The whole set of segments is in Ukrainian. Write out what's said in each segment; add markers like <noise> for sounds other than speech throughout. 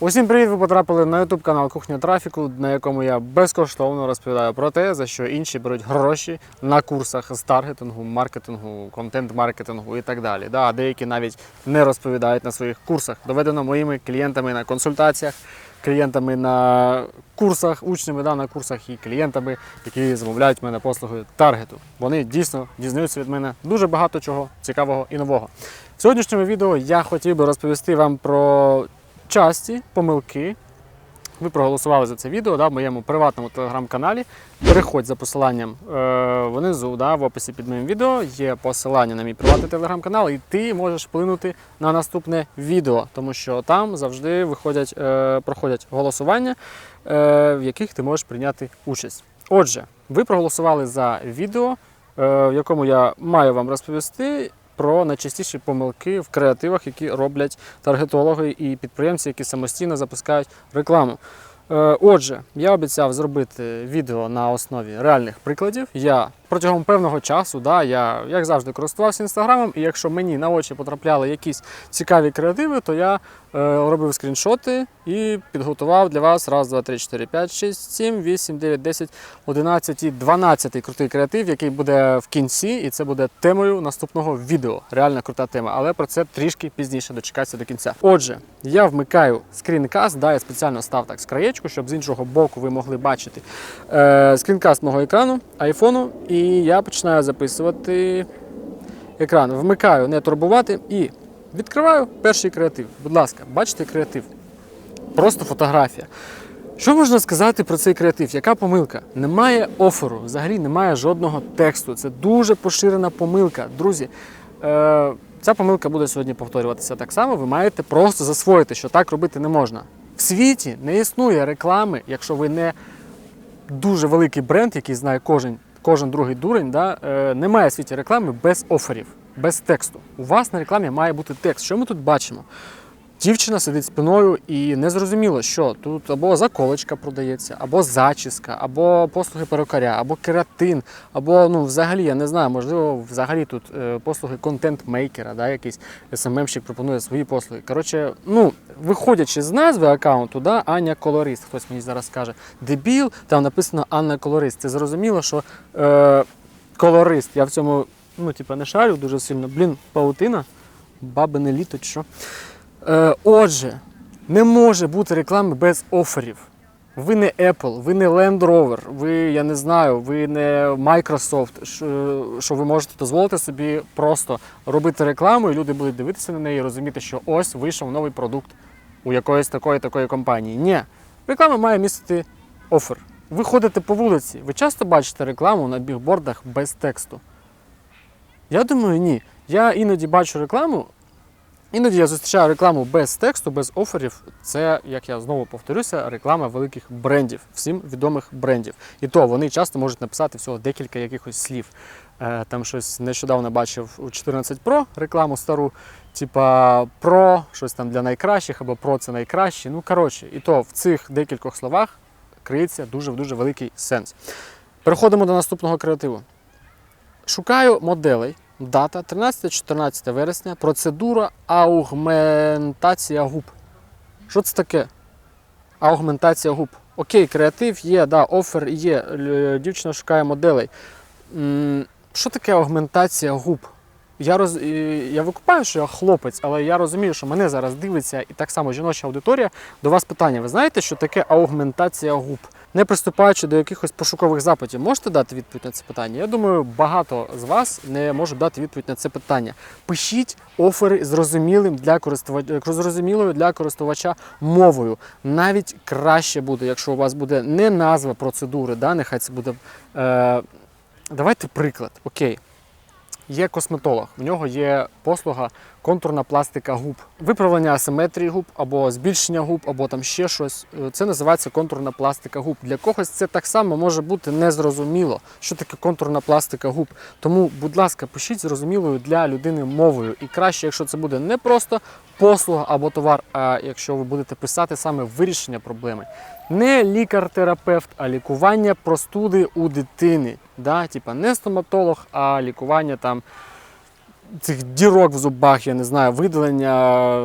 Усім привіт! Ви потрапили на YouTube канал Кухня трафіку, на якому я безкоштовно розповідаю про те, за що інші беруть гроші на курсах з таргетингу, маркетингу, контент-маркетингу і так далі. Да, деякі навіть не розповідають на своїх курсах. Доведено моїми клієнтами на консультаціях, клієнтами на курсах, учнями да, на курсах і клієнтами, які замовляють в мене послуги таргету. Вони дійсно дізнаються від мене дуже багато чого цікавого і нового. В сьогоднішньому відео я хотів би розповісти вам про часті помилки. Ви проголосували за це відео да, в моєму приватному телеграм-каналі. Переходь за посиланням е, внизу, да, в описі під моїм відео є посилання на мій приватний телеграм-канал, і ти можеш вплинути на наступне відео, тому що там завжди виходять, е, проходять голосування, е, в яких ти можеш прийняти участь. Отже, ви проголосували за відео, е, в якому я маю вам розповісти про найчастіші помилки в креативах, які роблять таргетологи і підприємці, які самостійно запускають рекламу. Е, Отже, я обіцяв зробити відео на основі реальних прикладів. Я протягом певного часу, да, я як завжди користувався інстаграмом, і якщо мені на очі потрапляли якісь цікаві креативи, то я е, робив скріншоти і підготував для вас раз, два, три, чотири, п'ять, шість, сім, вісім, дев'ять, десять, одинадцять і дванадцятий крутий креатив, який буде в кінці, і це буде темою наступного відео. Реальна крута тема, але про це трішки пізніше дочекайся до кінця. Отже, я вмикаю скрінкаст, да, я спеціально став так з краєчку, щоб з іншого боку ви могли бачити е, скрінкаст мого екрану, айфону, і я починаю записувати екран. Вмикаю не турбувати і відкриваю перший креатив. Будь ласка, бачите креатив. Просто фотографія. Що можна сказати про цей креатив? Яка помилка? Немає оферу, взагалі немає жодного тексту. Це дуже поширена помилка. Друзі, е, ця помилка буде сьогодні повторюватися так само. Ви маєте просто засвоїти, що так робити не можна. В світі не існує реклами, якщо ви не дуже великий бренд, який знає кожен, кожен другий дурень. Да? Е, немає в світі реклами без оферів, без тексту. У вас на рекламі має бути текст. Що ми тут бачимо? Дівчина сидить спиною і не зрозуміло, що тут або заколочка продається, або зачіска, або послуги перукаря, або кератин, або ну взагалі я не знаю, можливо, взагалі тут е, послуги контент-мейкера, да, якийсь СММщик пропонує свої послуги. Коротше, ну виходячи з назви аккаунту, да, Аня Колорист, хтось мені зараз скаже, дебіл, там написано Анна Колорист. Це зрозуміло, що е, колорист. Я в цьому ну, типу, не шарю дуже сильно. Блін, паутина, бабине літо що. Е, отже, не може бути реклами без оферів. Ви не Apple, ви не Land Rover, ви, я не знаю, ви не Microsoft, що, що ви можете дозволити собі просто робити рекламу, і люди будуть дивитися на неї і розуміти, що ось вийшов новий продукт у якоїсь такої такої компанії. Ні, реклама має містити офер. Ви ходите по вулиці, ви часто бачите рекламу на бігбордах без тексту. Я думаю, ні. Я іноді бачу рекламу, Іноді я зустрічаю рекламу без тексту, без оферів. Це, як я знову повторюся, реклама великих брендів, всім відомих брендів. І то вони часто можуть написати всього декілька якихось слів. Е, Там щось нещодавно бачив у 14 Pro рекламу стару, типа Pro, щось там для найкращих, або Pro це найкраще. Ну, коротше, і то в цих декількох словах криється дуже-дуже великий сенс. Переходимо до наступного креативу. Шукаю моделей. Дата 13-14 вересня. Процедура аугментація губ. Що це таке? Аугментація губ. Окей, креатив є, да, офер є. Дівчина шукає моделей. Що таке аугментація губ? Я, роз... я викупаю, що я хлопець, але я розумію, що мене зараз дивиться і так само жіноча аудиторія. До вас питання: ви знаєте, що таке аугментація губ? Не приступаючи до якихось пошукових запитів, можете дати відповідь на це питання? Я думаю, багато з вас не можуть дати відповідь на це питання. Пишіть офери зрозумілим для користувача, зрозумілою для користувача мовою. Навіть краще буде, якщо у вас буде не назва процедури, да, нехай це буде. Е, давайте приклад. Окей. Є косметолог, в нього є послуга контурна пластика губ, виправлення асиметрії губ або збільшення губ, або там ще щось. Е, Це називається контурна пластика губ. Для когось це так само може бути незрозуміло, що таке контурна пластика губ. Тому, будь ласка, пишіть зрозумілою для людини мовою. І краще, якщо це буде не просто послуга або товар, а якщо ви будете писати саме вирішення проблеми. Не лікар-терапевт, а лікування простуди у дитини. Да? Типа не стоматолог, а лікування там цих дірок в зубах, я не знаю, видалення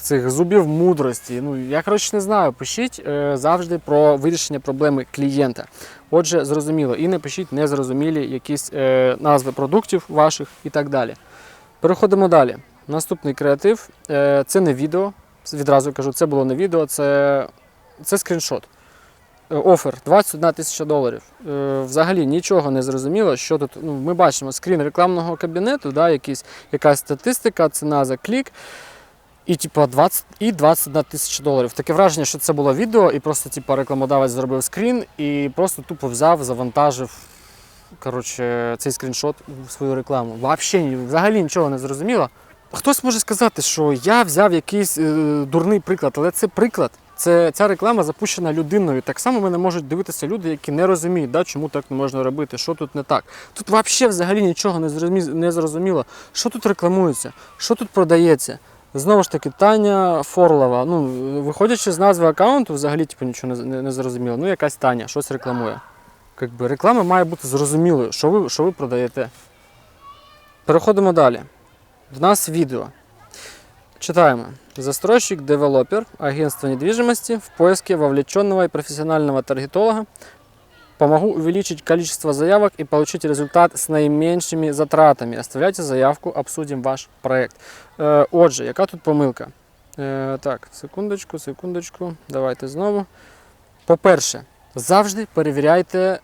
цих зубів мудрості. Ну, я коротше не знаю. Пишіть е, завжди про вирішення проблеми клієнта. Отже, зрозуміло, і не пишіть незрозумілі якісь е, назви продуктів ваших і так далі. Переходимо далі. Наступний креатив е, це не відео. Відразу кажу, це було не відео, це, це скріншот. Е, Офер 21 тисяча доларів. Е, Взагалі нічого не зрозуміло, що тут. Ну, ми бачимо скрін рекламного кабінету, да, якісь, якась статистика, ціна за клік. І, типу, 20, і 21 тисяча доларів. Таке враження, що це було відео, і просто типу, рекламодавець зробив скрін і просто тупо взяв, завантажив коротше, цей скріншот в свою рекламу. Взагалі, взагалі нічого не зрозуміло. Хтось може сказати, що я взяв якийсь е, дурний приклад, але це приклад. Це ця реклама запущена людиною. Так само мене можуть дивитися люди, які не розуміють, да, чому так не можна робити, що тут не так. Тут взагалі взагалі нічого не зрозуміло. Що тут рекламується, що тут продається. Знову ж таки, Таня Форлова. Ну, виходячи з назви аккаунту, взагалі типу, нічого не, не, зрозуміло. Ну, якась Таня, щось рекламує. Якби, реклама має бути зрозумілою, що ви, що ви продаєте. Переходимо далі. В нас відео. Читаємо. Застройщик, девелопер, агентство недвижимости в поиске вовлеченного и профессионального таргетолога. Помогу увеличить количество заявок и получить результат с наименьшими затратами. Оставляйте заявку, обсудим ваш проект. Е, отже, яка тут помилка? Е, так, секундочку, секундочку. Давайте знову. По-перше, завжди перевіряйте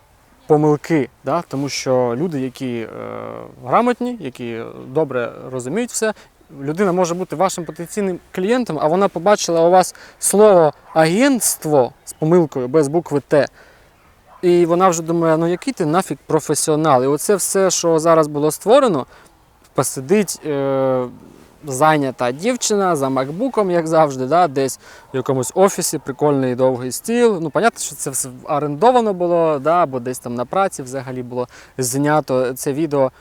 помилки, да? тому що люди, які е, грамотні, які добре розуміють все, людина може бути вашим потенційним клієнтом, а вона побачила у вас слово агентство з помилкою без букви Т. І вона вже думає, ну який ти нафіг професіонал. І оце все, що зараз було створено, посидить е, зайнята дівчина за макбуком, як завжди, да, десь в якомусь офісі, прикольний довгий стіл. Ну, понятно, що це все орендовано було, да, або десь там на праці взагалі було знято це відео.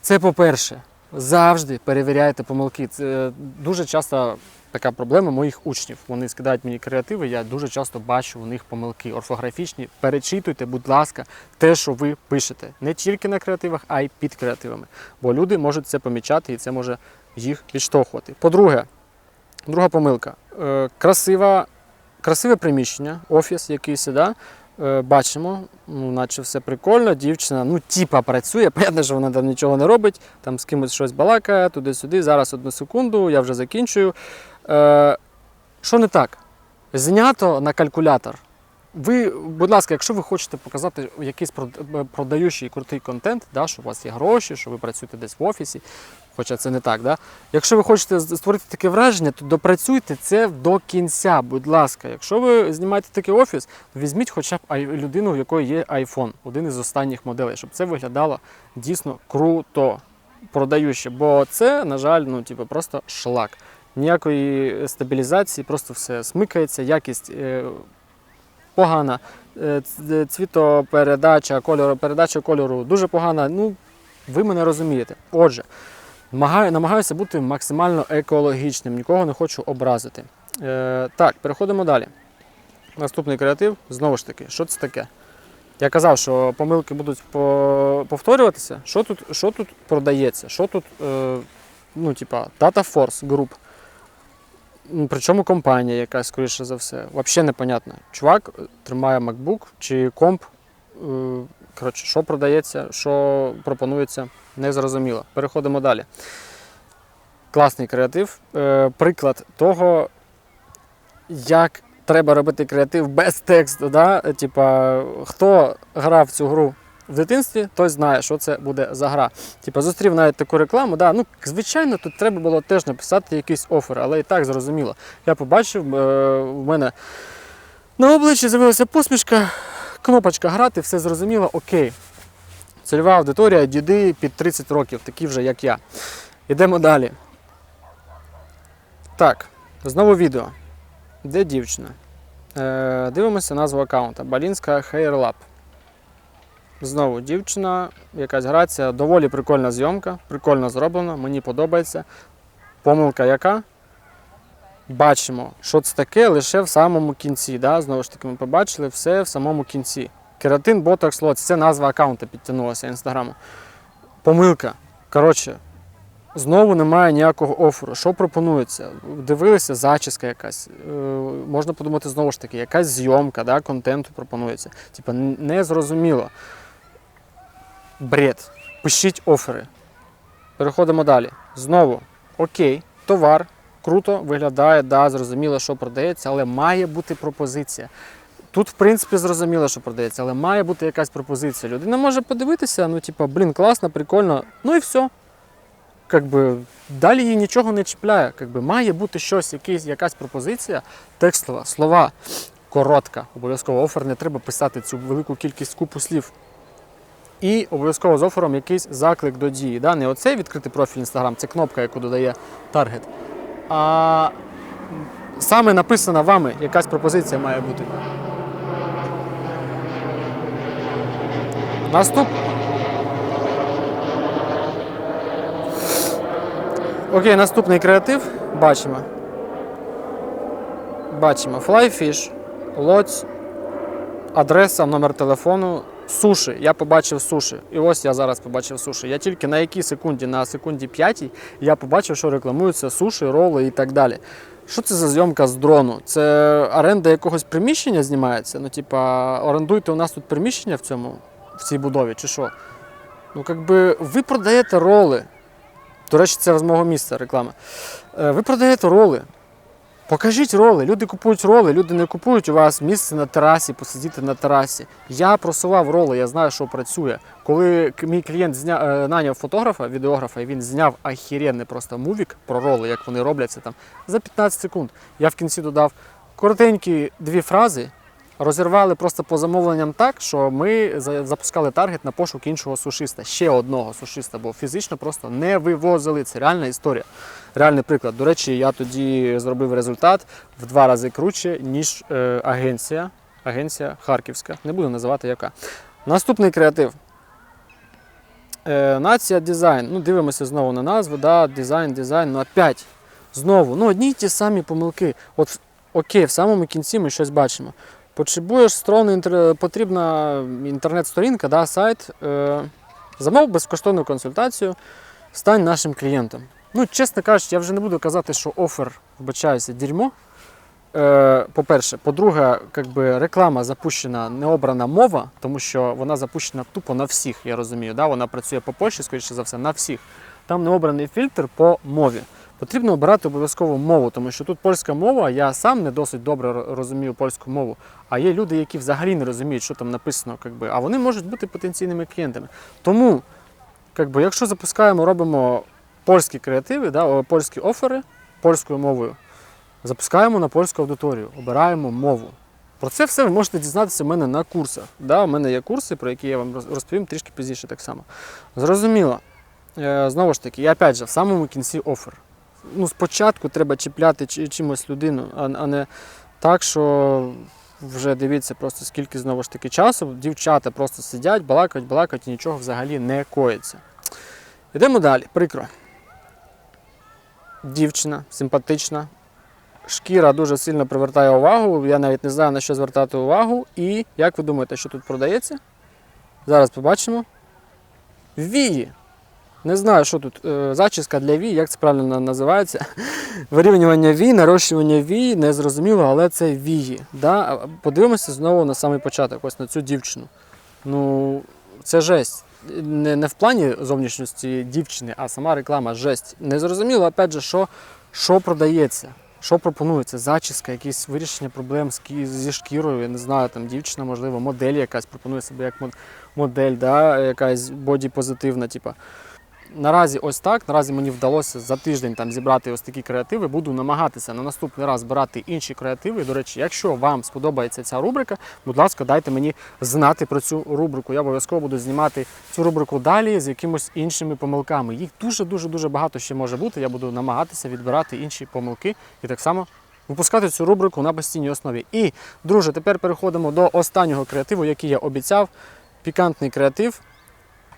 Це по-перше, завжди перевіряйте помилки. Це дуже часто така проблема моїх учнів. Вони скидають мені креативи, я дуже часто бачу у них помилки орфографічні. Перечитуйте, будь ласка, те, що ви пишете. Не тільки на креативах, а й під креативами. Бо люди можуть це помічати і це може їх відштовхувати. По-друге, друга помилка. Е, красива, красиве приміщення, офіс якийсь, да? Е, бачимо, ну, наче все прикольно, дівчина, ну, типа працює, <laughs> понятно, що вона там нічого не робить, там з кимось щось балакає, туди-сюди. Зараз одну секунду, я вже закінчую. Е, що не так? Знято на калькулятор. Ви, будь ласка, якщо ви хочете показати якийсь продаючий крутий контент, да, що у вас є гроші, що ви працюєте десь в офісі, хоча це не так, да? якщо ви хочете створити таке враження, то допрацюйте це до кінця, будь ласка. Якщо ви знімаєте такий офіс, візьміть хоча б людину, в якої є iPhone, один із останніх моделей, щоб це виглядало дійсно круто, продаюче. Бо це, на жаль, ну, типу, просто шлак. Ніякої стабілізації, просто все смикається, якість е, погана, е, ц- цвітопередача, кольору, передача кольору дуже погана. Ну, ви мене розумієте. Отже, намагаю, намагаюся бути максимально екологічним, нікого не хочу образити. Е, так, переходимо далі. Наступний креатив, знову ж таки, що це таке? Я казав, що помилки будуть повторюватися. Що тут, що тут продається? Що тут, е, ну, типа, Data Force Group. М, Причому компанія якась, скоріше за все. Взагалі непонятно. Чувак е, тримає MacBook чи комп. е, Коротше, що продається, що пропонується, незрозуміло. Переходимо далі. Класний креатив. Е, Приклад того, як треба робити креатив без тексту. Да? Типа, хто грав цю гру в дитинстві, той знає, що це буде за гра. Типа, зустрів навіть таку рекламу. Да? Ну, звичайно, тут треба було теж написати якийсь офер, але і так зрозуміло. Я побачив, е, в мене на обличчі з'явилася посмішка, кнопочка грати, все зрозуміло, окей. Цільова аудиторія, діди під 30 років, такі вже як я. Йдемо далі. Так, знову відео. Де дівчина? Е, дивимося назву аккаунта. Балінська Hair Lab. Знову дівчина, якась грація, доволі прикольна зйомка, прикольно зроблена, мені подобається. Помилка яка? Бачимо, що це таке лише в самому кінці. Да? Знову ж таки, ми побачили все в самому кінці. Кератин Botox Lots, це назва аккаунта підтягнулася інстаграму. Помилка. Коротше, Знову немає ніякого оферу. Що пропонується? Дивилися, зачіска якась. Е, можна подумати знову ж таки, якась зйомка, да, контенту пропонується. Типа незрозуміло. Бред. Пишіть офери. Переходимо далі. Знову, окей, товар круто виглядає, да, зрозуміло, що продається, але має бути пропозиція. Тут, в принципі, зрозуміло, що продається, але має бути якась пропозиція. Людина може подивитися, ну, типа, блін, класно, прикольно, ну і все. Как би, далі її нічого не чіпляє. Как би, має бути щось, якийсь, якась пропозиція текстова, слова коротка. Обов'язково офер не треба писати цю велику кількість купу слів. І обов'язково з офером якийсь заклик до дії. Да? Не оцей відкритий профіль Instagram, це кнопка, яку додає таргет. А саме написана вами якась пропозиція має бути. Наступ. Окей, наступний креатив. Бачимо. Бачимо Flyfish, лоць, адреса, номер телефону, суші. Я побачив суші. І ось я зараз побачив суші. Я тільки на якій секунді, на секунді п'ятій, я побачив, що рекламуються суші, роли і так далі. Що це за зйомка з дрону? Це оренда якогось приміщення знімається? Ну, типа, орендуйте у нас тут приміщення в цьому, в цій будові, чи що? Ну, якби ви продаєте роли. До речі, це мого місця реклама. Е, Ви продаєте роли. Покажіть роли. Люди купують роли, люди не купують у вас місце на терасі, посидіти на терасі. Я просував роли, я знаю, що працює. Коли мій клієнт зня... е, наняв фотографа, відеографа, і він зняв ахіренний просто мувік про роли, як вони робляться там за 15 секунд. Я в кінці додав коротенькі дві фрази. Розірвали просто по замовленням так, що ми запускали таргет на пошук іншого сушиста, ще одного сушиста, бо фізично просто не вивозили. Це реальна історія. Реальний приклад. До речі, я тоді зробив результат в два рази круче, ніж е, агенція. Агенція Харківська. Не буду називати яка. Наступний креатив. Е, нація дизайн. Ну, дивимося знову на назву. Да, дизайн, дизайн. Ну, опять. Знову. Ну, одні й ті самі помилки. От, окей, в самому кінці ми щось бачимо. Потребуєш сторони, інтер... потрібна інтернет-сторінка, да, сайт. Е, замов безкоштовну консультацію, стань нашим клієнтом. Ну, чесно кажучи, я вже не буду казати, що офер, вибачаюся, дерьмо. Е, по-перше, по-друге, реклама запущена, не обрана мова, тому що вона запущена тупо на всіх, я розумію. Да? Вона працює по Польщі, скоріше за все, на всіх. Там не обраний фільтр по мові. Потрібно обирати обов'язково мову, тому що тут польська мова, я сам не досить добре розумію польську мову. А є люди, які взагалі не розуміють, що там написано, как би, а вони можуть бути потенційними клієнтами. Тому, как би, якщо запускаємо, робимо польські креативи, да, польські офери польською мовою, запускаємо на польську аудиторію, обираємо мову. Про це все ви можете дізнатися в мене на курсах. Да, у мене є курси, про які я вам розповім трішки пізніше так само. Зрозуміло. Е, знову ж таки, і опять же, в самому кінці офер. Ну, спочатку треба чіпляти чи- чимось людину, а не так, що вже дивіться просто скільки знову ж таки часу. Дівчата просто сидять, балакають, балакають і нічого взагалі не коїться. Йдемо далі. Прикро. Дівчина симпатична, шкіра дуже сильно привертає увагу. Я навіть не знаю на що звертати увагу. І як ви думаєте, що тут продається? Зараз побачимо. Вії. Не знаю, що тут. Е, Зачіска для вій, як це правильно називається. <laughs> Вирівнювання вій, нарощування вій, не зрозуміло, але це вії. Да? Подивимося знову на самий початок, ось на цю дівчину. Ну, це жесть. Не, не в плані зовнішності дівчини, а сама реклама жесть. Не зрозуміло, опять же, що, що продається. Що пропонується? Зачіска, якісь вирішення проблем з зі шкірою, я не знаю, там дівчина, можливо, модель якась пропонує себе як модель, да, якась боді-позитивна, типа. Наразі ось так. Наразі мені вдалося за тиждень там зібрати ось такі креативи. Буду намагатися на наступний раз збирати інші креативи. До речі, якщо вам сподобається ця рубрика, будь ласка, дайте мені знати про цю рубрику. Я обов'язково буду знімати цю рубрику далі з якимось іншими помилками. Їх дуже дуже дуже багато ще може бути. Я буду намагатися відбирати інші помилки і так само. Випускати цю рубрику на постійній основі. І, друже, тепер переходимо до останнього креативу, який я обіцяв. Пікантний креатив.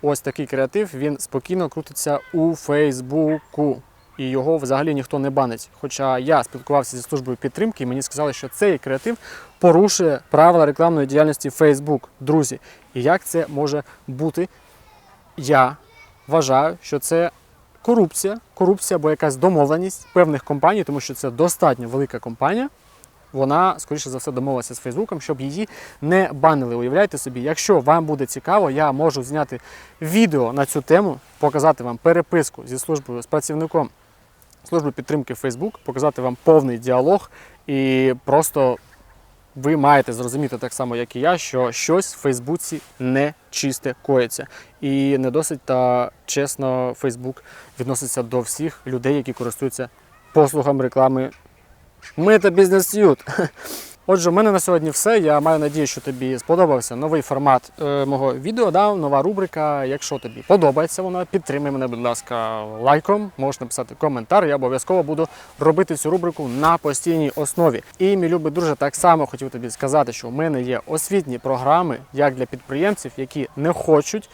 Ось такий креатив, він спокійно крутиться у Фейсбуку. І його взагалі ніхто не банить. Хоча я спілкувався зі службою підтримки, і мені сказали, що цей креатив порушує правила рекламної діяльності Facebook. Друзі, і як це може бути? Я вважаю, що це корупція, корупція або якась домовленість певних компаній, тому що це достатньо велика компанія. Вона, скоріше за все, домовилася з Фейсбуком, щоб її не банили. Уявляйте собі, якщо вам буде цікаво, я можу зняти відео на цю тему, показати вам переписку зі службою з працівником служби підтримки Facebook, показати вам повний діалог і просто ви маєте зрозуміти так само, як і я, що щось в Фейсбуці не чисте коїться. І не досить та чесно Фейсбук відноситься до всіх людей, які користуються послугами реклами Мета Бізнес Сьют. Отже, в мене на сьогодні все. Я маю надію, що тобі сподобався новий формат е, мого відео, да, нова рубрика. Якщо тобі подобається вона, підтримай мене, будь ласка, лайком. Можеш написати коментар. Я обов'язково буду робити цю рубрику на постійній основі. І мій любий друже, так само хотів тобі сказати, що в мене є освітні програми як для підприємців, які не хочуть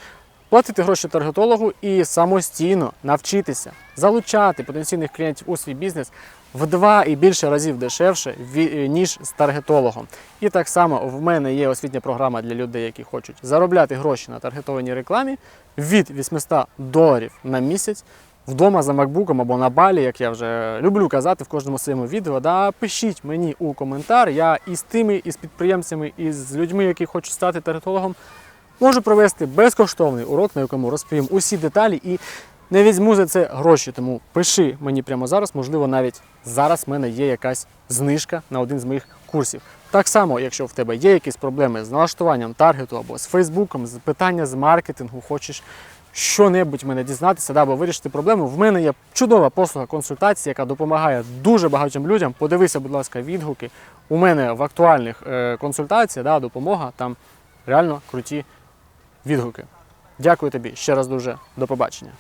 платити гроші таргетологу і самостійно навчитися залучати потенційних клієнтів у свій бізнес в два і більше разів дешевше, ніж з таргетологом. І так само в мене є освітня програма для людей, які хочуть заробляти гроші на таргетованій рекламі від 800 доларів на місяць. Вдома за макбуком або на балі, як я вже люблю казати в кожному своєму відео, да, пишіть мені у коментар. Я і з тими, і з підприємцями, і з людьми, які хочуть стати таргетологом, можу провести безкоштовний урок, на якому розповім усі деталі і не візьму за це гроші. Тому пиши мені прямо зараз, можливо, навіть зараз в мене є якась знижка на один з моїх курсів. Так само, якщо в тебе є якісь проблеми з налаштуванням таргету або з Фейсбуком, з питання з маркетингу, хочеш що-небудь мене дізнатися, да, або вирішити проблему. В мене є чудова послуга консультації, яка допомагає дуже багатьом людям. Подивися, будь ласка, відгуки. У мене в актуальних е, консультаціях да, допомога, там реально круті відгуки. Дякую тобі ще раз дуже. До побачення.